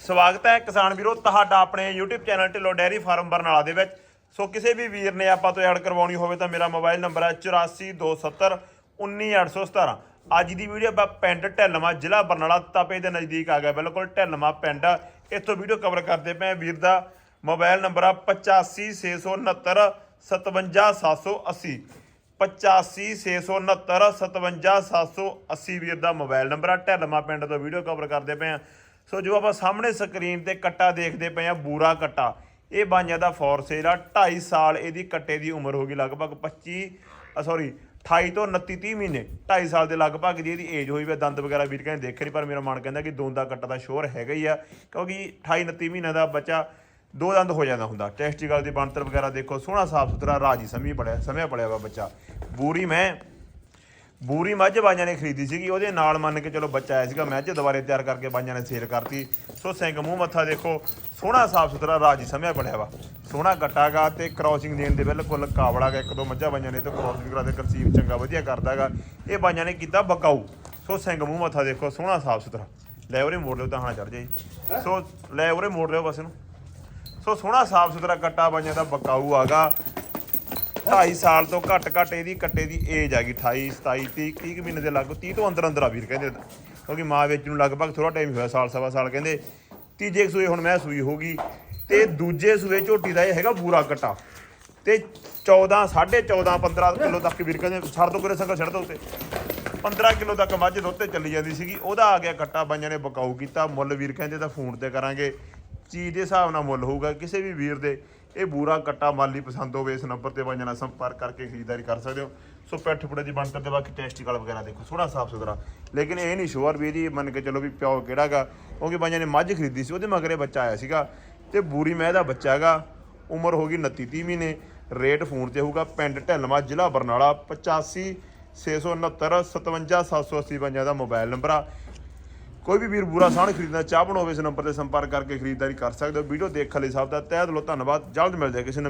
ਸਵਾਗਤ ਹੈ ਕਿਸਾਨ ਵੀਰੋ ਤੁਹਾਡਾ ਆਪਣੇ YouTube channel Dhillon dairy farm Barnala ਦੇ ਵਿੱਚ। ਸੋ ਕਿਸੇ ਵੀ ਵੀਰ ਨੇ ਆਪਾਂ ਤੋਂ ਐਡ ਕਰਵਾਉਣੀ ਹੋਵੇ ਤਾਂ ਮੇਰਾ ਮੋਬਾਈਲ ਨੰਬਰ ਹੈ 8427 19817 ਅੱਜ ਦੀ ਵੀਡੀਓ ਆਪਾਂ ਪਿੰਡ ਢਿੱਲਵਾਂ, ਜ਼ਿਲ੍ਹਾ ਬਰਨਾਲਾ ਤਪੇ ਦੇ ਨਜ਼ਦੀਕ ਆ ਗਿਆ। ਬਿਲਕੁਲ ਢਿੱਲਵਾਂ ਪਿੰਡ। ਇੱਥੋਂ ਵੀਡੀਓ ਕਵਰ ਕਰਦੇ ਪਏ ਹਾਂ। ਵੀਰ ਦਾ ਮੋਬਾਈਲ ਨੰਬਰ ਆ 8569 57780 8569 57780 ਵੀਰ ਦਾ ਮੋਬਾਈਲ ਨੰਬਰ ਆ। ਢਿੱਲਵਾਂ ਪਿੰਡ ਤੋਂ ਵੀਡੀਓ ਕਵਰ ਕਰਦੇ ਪਏ ਆ ਸੋ ਜੋ ਆਪਾਂ ਸਾਹਮਣੇ ਸਕਰੀਨ ਤੇ ਕੱਟਾ ਦੇਖਦੇ ਪਏ ਆ, ਬੂਰਾ ਕੱਟਾ। ਇਹ ਬਾਈਆਂ ਦਾ ਫੋਰ ਸੇਲ ਆ 2.5 ਸਾਲ ਇਹਦੀ ਕੱਟੇ ਦੀ ਉਮਰ ਹੋ ਗਈ, ਲਗਭਗ 25 ਸੌਰੀ 28 ਤੋਂ 29 30 ਮਹੀਨੇ। 2.5 ਸਾਲ ਦੇ ਲਗਭਗ ਦੀ ਇਹਦੀ ਏਜ ਹੋਈ ਵੀ ਦੰਦ ਵਗੈਰਾ ਵੀਰ ਕਹਿੰਦੇ ਦੇਖੇ ਨਹੀਂ, ਪਰ ਮੇਰਾ ਮਨ ਕਹਿੰਦਾ ਕਿ ਦੋਂਦਾ ਕੱਟਾ ਦਾ ਸ਼ੋਰ ਹੈਗਾ ਹੀ ਆ, ਕਿਉਂਕਿ 28 29 ਮਹੀਨੇ ਦਾ ਬੱਚਾ ਦੋ ਦੰਦ ਹੋ ਜਾਂਦਾ ਹੁੰਦਾ। ਟੈਸਟੀਕਲ ਦੀ ਬਣਤਰ ਵਗੈਰਾ ਦੇਖੋ, ਸੋਹਣਾ ਸਾਫ਼ ਸੁਥਰਾ ਰਾਜੀ ਸਮੀ ਪੜਿਆ ਸਮਿਆ ਪੜਿਆ ਵਾ ਬੱਚਾ। ਬੂਰੀ ਮੈਂ ਬੂਰੀ ਮੱਝ ਬਾਈਆਂ ਨੇ ਖਰੀਦੀ ਸੀਗੀ ਉਹਦੇ ਨਾਲ ਮੰਨ ਕੇ ਚਲੋ ਬੱਚਾ ਆਇਆ ਸੀਗਾ ਮੱਝ ਦੁਬਾਰੇ ਤਿਆਰ ਕਰਕੇ ਬਾਈਆਂ ਨੇ ਸੇਲ ਕਰਤੀ। ਸੋ ਸਿੰਘ ਮੂੰਹ ਮੱਥਾ ਦੇਖੋ ਸੋਹਣਾ ਸਾਫ਼ ਸੁਥਰਾ ਰਾਜੀ ਸਮਿਆ ਪੜਿਆ ਵਾ। ਸੋਹਣਾ ਗੱਟਾਗਾ ਤੇ ਕ੍ਰਾਸਿੰਗ ਦੇਣ ਦੇ ਬਿਲਕੁਲ ਕਾਬਲਾਗਾ ਇੱਕ ਦੋ ਮੱਝਾਂ ਬਾਈਆਂ ਨੇ ਤੇ ਕ੍ਰਾਸਿੰਗ ਕਰਾ ਦੇ ਕਰਸੀਵ ਚੰਗਾ ਵਧੀਆ ਕਰਦਾਗਾ ਇਹ ਬਾਈਆਂ ਨੇ ਕੀਤਾ ਬਕਾਊ। ਸੋ ਸਿੰਘ ਮੂੰਹ ਮੱਥਾ ਦੇਖੋ ਸੋਹਣਾ ਸਾਫ਼ ਸੁਥਰਾ। ਲੈ ਉਰੇ ਮੋੜ ਲਿਓ ਤਾਂ ਹਾਂ ਚੜ ਜਾਈ ਸੋ ਲੈ ਉਰੇ ਮੋੜ ਲਿਓ ਬਸ ਇਹਨੂੰ। ਸੋ ਸੋਹਣਾ ਸਾਫ਼ ਸੁਥਰਾ ਕੱਟਾ ਬਾਈਆਂ ਦਾ ਬਕਾਊ ਆਗਾ 2.5 ਸਾਲ ਤੋਂ ਘੱਟ ਘੱਟ ਇਹਦੀ ਕੱਟੇ ਦੀ ਏਜ ਆ ਗਈ 28 27 30 30 ਕੁ ਮਹੀਨੇ ਦੇ ਲਾਗੂ 30 ਤੋਂ ਅੰਦਰ ਅੰਦਰ ਆ ਵੀਰ ਕਹਿੰਦੇ ਕਿਉਂਕਿ ਮਾਂ ਵਿੱਚ ਨੂੰ ਲਗਭਗ ਥੋੜਾ ਟਾਈਮ ਹੋਇਆ, ਸਾਲ ਸਵਾ ਸਾਲ ਕਹਿੰਦੇ, ਤੀਜੇ ਕੁ ਸੂਏ ਹੁਣ ਮੈਂ ਸੂਈ ਹੋਗੀ ਤੇ ਦੂਜੇ ਸੂਏ ਝੋਟੀ ਦਾ ਇਹ ਹੈਗਾ ਬੂਰਾ ਕੱਟਾ। ਤੇ 14 14.5 15 ਕਿਲੋ ਤੱਕ ਵੀਰ ਕਹਿੰਦੇ ਛੱਡ ਦੋ ਕਰੇ ਸੰਗਾ ਛੱਡ ਦੋ ਉੱਤੇ। 15 ਕਿਲੋ ਤੱਕ ਮੱਝ ਦੁੱਧ ਤੇ ਚੱਲੀ ਜਾਂਦੀ ਸੀਗੀ, ਉਹਦਾ ਆ ਗਿਆ ਕੱਟਾ, ਬਾਈਆਂ ਨੇ ਬਕਾਊ ਕੀਤਾ, ਮੁੱਲ ਵੀਰ ਕਹਿੰਦੇ ਤਾਂ ਫੋਨ ਤੇ ਕਰਾਂਗੇ, ਚੀਜ਼ ਦੇ ਹਿਸਾਬ ਨਾਲ ਮੁੱਲ ਹੋਊਗਾ, ਕਿਸੇ ਵੀ ਵੀਰ ਦੇ। ਇਹ ਬੂਰਾ ਕੱਟਾ ਮਾਲੀ ਪਸੰਦ ਹੋਵੇ, ਇਸ ਨੰਬਰ ਤੇ ਬਾਈਆਂ ਨਾਲ ਸੰਪਰਕ ਕਰਕੇ ਖਰੀਦਦਾਰੀ ਕਰ ਸਕਦੇ ਹੋ। ਸੋ ਪੈਠ ਪੁੜੇ ਦੀ ਬਣਤਰ ਤੇ ਬਾਕੀ ਟੈਸਟੀਕਲ ਵਗੈਰਾ ਦੇਖੋ, ਸੋਹਣਾ ਸਾਫ਼ ਸੁਥਰਾ। ਲੇਕਿਨ ਇਹ ਨਹੀਂ ਸ਼ੋਰ ਵੀ ਇਹਦੀ ਮੰਨ ਕੇ ਚਲੋ ਵੀ ਪਿਓ ਕਿਹੜਾਗਾ ਕਿਉਂਕਿ ਬਾਈਆਂ ਨੇ ਮੱਝ ਖਰੀਦੀ ਸੀ, ਉਹਦੇ ਮਗਰੇ ਬੱਚਾ ਆਇਆ ਸੀਗਾ। ਤੇ ਬੂਰੀ ਮੈਂ ਦਾ ਬੱਚਾ ਹੈਗਾ, ਉਮਰ ਹੋ ਗਈ 29 30 ਮਹੀਨੇ, ਰੇਟ ਫੋਨ ਤੇ ਹੋਊਗਾ ਪਿੰਡ ਢਿੱਲਵਾਂ, ਜ਼ਿਲ੍ਹਾ ਬਰਨਾਲਾ 85 669 57780 ਪੰਜਾਂ ਦਾ ਮੋਬਾਈਲ ਨੰਬਰ ਆ। ਕੋਈ ਵੀ ਵੀਰ ਬੂਰਾ ਸਾਣ ਖਰੀਦਣਾ ਚਾਹਣ ਹੋਵੇ ਇਸ ਨੰਬਰ ਤੇ ਸੰਪਰਕ ਕਰਕੇ ਖਰੀਦਦਾਰੀ ਕਰ ਸਕਦੇ ਹੋ। ਵੀਡੀਓ ਦੇਖਣ ਲਈ ਸਭ ਦਾ ਤਹਿ ਦਿਲੋਂ ਧੰਨਵਾਦ। ਜਲਦ ਮਿਲਦੇ ਹਾਂ ਕਿਸੇ ਨਵੀਂ